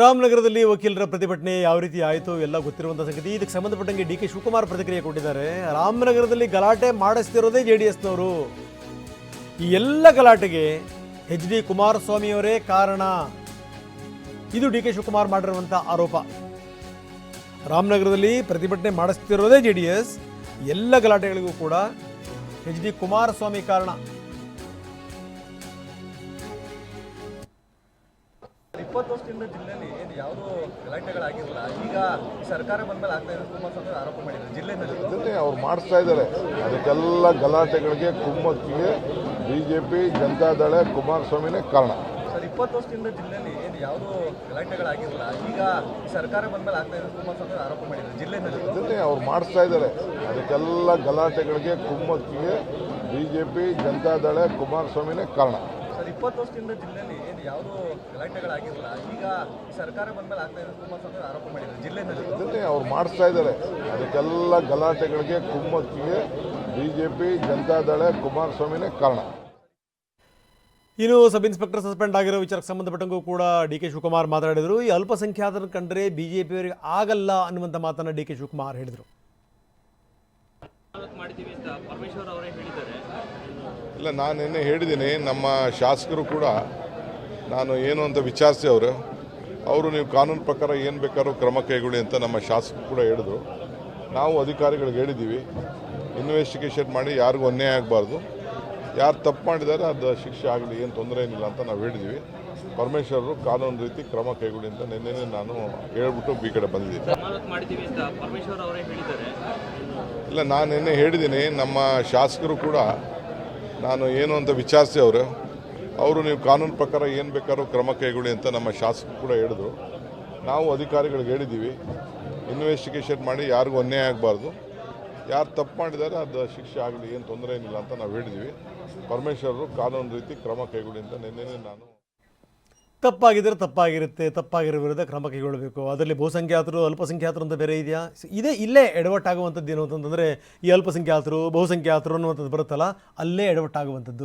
ರಾಮನಗರದಲ್ಲಿ ವಕೀಲರ ಪ್ರತಿಭಟನೆ ಯಾವ ರೀತಿ ಆಯಿತು ಎಲ್ಲ ಗೊತ್ತಿರುವಂಥ ಸಂಗತಿ. ಇದಕ್ಕೆ ಸಂಬಂಧಪಟ್ಟಂಗೆ ಡಿ ಕೆ ಶಿವಕುಮಾರ್ ಪ್ರತಿಕ್ರಿಯೆ ಕೊಟ್ಟಿದ್ದಾರೆ. ರಾಮನಗರದಲ್ಲಿ ಗಲಾಟೆ ಮಾಡಿಸ್ತಿರೋದೇ ಜೆ ಡಿ ಎಸ್ನವರು. ಈ ಎಲ್ಲ ಗಲಾಟೆಗೆ ಎಚ್ ಡಿ ಕುಮಾರಸ್ವಾಮಿಯವರೇ ಕಾರಣ. ಇದು ಡಿ ಕೆ ಶಿವಕುಮಾರ್ ಮಾಡಿರುವಂಥ ಆರೋಪ. ರಾಮನಗರದಲ್ಲಿ ಪ್ರತಿಭಟನೆ ಮಾಡಿಸ್ತಿರೋದೇ ಜೆ ಡಿ ಎಸ್. ಎಲ್ಲ ಗಲಾಟೆಗಳಿಗೂ ಕೂಡ ಎಚ್ ಡಿ ಕುಮಾರಸ್ವಾಮಿ ಕಾರಣ. ಇಪ್ಪತ್ತು ವರ್ಷದಿಂದ ಜಿಲ್ಲೆಯಲ್ಲಿ ಏನು ಯಾವುದೋ ಗಲಾಟೆಗಳಾಗಿರಲಿಲ್ಲ ಈಗ ಸರ್ಕಾರ ಬಂದ್ಮೇಲೆ ಆಗ್ತಾ ಇರೋದು ಕುಮಾರಸ್ವಾಮಿ ಆರೋಪ ಮಾಡಿದ್ರು ಜಿಲ್ಲೆನಲ್ಲಿ ಅದನ್ನೇ ಅವ್ರು ಮಾಡಿಸ್ತಾ ಇದ್ದಾರೆ. ಅದಕ್ಕೆಲ್ಲ ಗಲಾಟೆಗಳಿಗೆ ಕುಮ್ಮಕ್ಕಿಗೆ ಬಿ ಜೆ ಪಿ ಜನತಾದಳ ಕುಮಾರಸ್ವಾಮಿನೇ ಕಾರಣ. ಸರ್ ಇಪ್ಪತ್ತು ವರ್ಷದಿಂದ ಜಿಲ್ಲೆಯಲ್ಲಿ ಏನು ಯಾವುದೋ ಗಲಾಟೆಗಳಾಗಿರಲಿಲ್ಲ ಈಗ ಸರ್ಕಾರ ಬಂದ್ಮೇಲೆ ಆಗ್ತಾ ಇರೋದು ಕುಮಾರಸ್ವಾಮಿ ಆರೋಪ ಮಾಡಿದ್ರು ಜಿಲ್ಲೆನಲ್ಲಿ ಅದನ್ನೇ ಅವ್ರು ಮಾಡಿಸ್ತಾ ಇದ್ದಾರೆ. ಅದಕ್ಕೆಲ್ಲ ಗಲಾಟೆಗಳಿಗೆ ಕುಮ್ಮಕ್ಕಿಗೆ ಬಿ ಜೆ ಪಿ ಜನತಾದಳ ಕುಮಾರಸ್ವಾಮಿನೇ ಕಾರಣ. ಸರ್ ಇಪ್ಪತ್ತು ವರ್ಷದಿಂದ ಜಿಲ್ಲೆಯಲ್ಲಿ ಯಾವುದೋ ಗಲಾಟೆಗಳಾಗಿರಲಿಲ್ಲ ಈಗ ಸರ್ಕಾರ ಆಗ್ತಾ ಅವರು ಆರೋಪ ಮಾಡಿದ್ರು ಜಿಲ್ಲೆನಲ್ಲಿ. ಅದನ್ನೇ ಅವ್ರು ಮಾಡಿಸ್ತಾ ಇದ್ದಾರೆ. ಅದಕ್ಕೆಲ್ಲ ಗಲಾಟೆಗಳಿಗೆ ಕುಮ್ಮಕ್ಕಿಗೆ ಬಿ ಜೆ ಪಿ ಜನತಾದಳ ಕುಮಾರಸ್ವಾಮಿನೇ ಕಾರಣ. ಇನ್ನು ಸಬ್ ಇನ್ಸ್ಪೆಕ್ಟರ್ ಸಸ್ಪೆಂಡ್ ಆಗಿರೋ ವಿಚಾರಕ್ಕೆ ಸಂಬಂಧಪಟ್ಟಂಗೂ ಕೂಡ ಡಿ ಕೆ ಶಿವಕುಮಾರ್ ಮಾತಾಡಿದರು. ಈ ಅಲ್ಪಸಂಖ್ಯಾತರ ಕಂಡ್ರೆ ಬಿಜೆಪಿಯವರಿಗೆ ಆಗಲ್ಲ ಅನ್ನುವಂಥ ಮಾತನ್ನು ಡಿ ಕೆ ಶಿವಕುಮಾರ್ ಹೇಳಿದರು. ಮಾಡ್ತೀವಿ ಅಂತ ಪರಮೇಶ್ವರ್ ಅವರೇ ಹೇಳಿದ್ದಾರೆ. ಇಲ್ಲ ನಾನು ನಿನ್ನೆ ಹೇಳಿದ್ದೀನಿ. ನಮ್ಮ ಶಾಸಕರು ಕೂಡ ನಾನು ಏನು ಅಂತ ವಿಚಾರಿಸಿ ಅವರು ಅವರು ನೀವು ಕಾನೂನು ಪ್ರಕಾರ ಏನು ಬೇಕಾದ್ರೂ ಕ್ರಮ ಕೈಗೊಳ್ಳಿ ಅಂತ ನಮ್ಮ ಶಾಸಕರು ಕೂಡ ಹೇಳಿದ್ರು. ನಾವು ಅಧಿಕಾರಿಗಳಿಗೆ ಹೇಳಿದ್ದೀವಿ. ಇನ್ವೆಸ್ಟಿಗೇಷನ್ ಮಾಡಿ ಯಾರಿಗೂ ಅನ್ಯಾಯ ಆಗಬಾರ್ದು. ಯಾರು ತಪ್ಪು ಮಾಡಿದ್ದಾರೆ ಅದು ಶಿಕ್ಷೆ ಆಗಲಿ ಏನು ತೊಂದರೆ ಏನಿಲ್ಲ ಅಂತ ನಾವು ಹೇಳಿದ್ದೀವಿ. ಪರಮೇಶ್ವರರು ಕಾನೂನು ರೀತಿ ಕ್ರಮ ಕೈಗೊಳ್ಳಿ ಅಂತ ನಿನ್ನೆ ನಾನು ಹೇಳ್ಬಿಟ್ಟು ಈ ಕಡೆ ಬಂದಿದ್ದೀನಿ. ಇಲ್ಲ ನಾನು ನಿನ್ನೆ ಹೇಳಿದ್ದೀನಿ ನಮ್ಮ ಶಾಸಕರು ಕೂಡ ನಾನು ಏನು ಅಂತ ವಿಚಾರಿಸಿ ಅವರು ಅವರು ನೀವು ಕಾನೂನು ಪ್ರಕಾರ ಏನು ಬೇಕಾದ್ರೂ ಕ್ರಮ ಕೈಗೊಳ್ಳಿ ಅಂತ ನಮ್ಮ ಶಾಸಕರು ಕೂಡ ಹೇಳಿದ್ರು. ನಾವು ಅಧಿಕಾರಿಗಳಿಗೆ ಹೇಳಿದ್ದೀವಿ. ಇನ್ವೆಸ್ಟಿಗೇಷನ್ ಮಾಡಿ ಯಾರಿಗೂ ಅನ್ಯಾಯ ಆಗಬಾರ್ದು. ಯಾರು ತಪ್ಪು ಮಾಡಿದ್ದಾರೆ ಅದು ಶಿಕ್ಷೆ ಆಗಲಿ, ಏನು ತೊಂದರೆ ಏನಿಲ್ಲ ಅಂತ ನಾವು ಹೇಳಿದ್ದೀವಿ. ಪರಮೇಶ್ವರರು ಕಾನೂನು ರೀತಿ ಕ್ರಮ ಕೈಗೊಳ್ಳಿ ಅಂತ ನಿನ್ನೆ ನಾನು ತಪ್ಪಾಗಿದ್ದರೆ ತಪ್ಪಾಗಿರುತ್ತೆ, ತಪ್ಪಾಗಿರೋ ವಿರುದ್ಧ ಕ್ರಮ ಕೈಗೊಳ್ಳಬೇಕು. ಅದರಲ್ಲಿ ಬಹುಸಂಖ್ಯಾತರು, ಅಲ್ಪಸಂಖ್ಯಾತರು ಅಂತ ಬೇರೆ ಇದೆಯಾ? ಇದೇ, ಇಲ್ಲೇ ಎಡವಟ್ಟಾಗುವಂಥದ್ದು ಏನು ಅಂತಂದರೆ ಈ ಅಲ್ಪಸಂಖ್ಯಾತರು, ಬಹುಸಂಖ್ಯಾತರು ಅನ್ನುವಂಥದ್ದು ಬರುತ್ತಲ್ಲ, ಅಲ್ಲೇ ಎಡವಟ್ಟಾಗುವಂಥದ್ದು.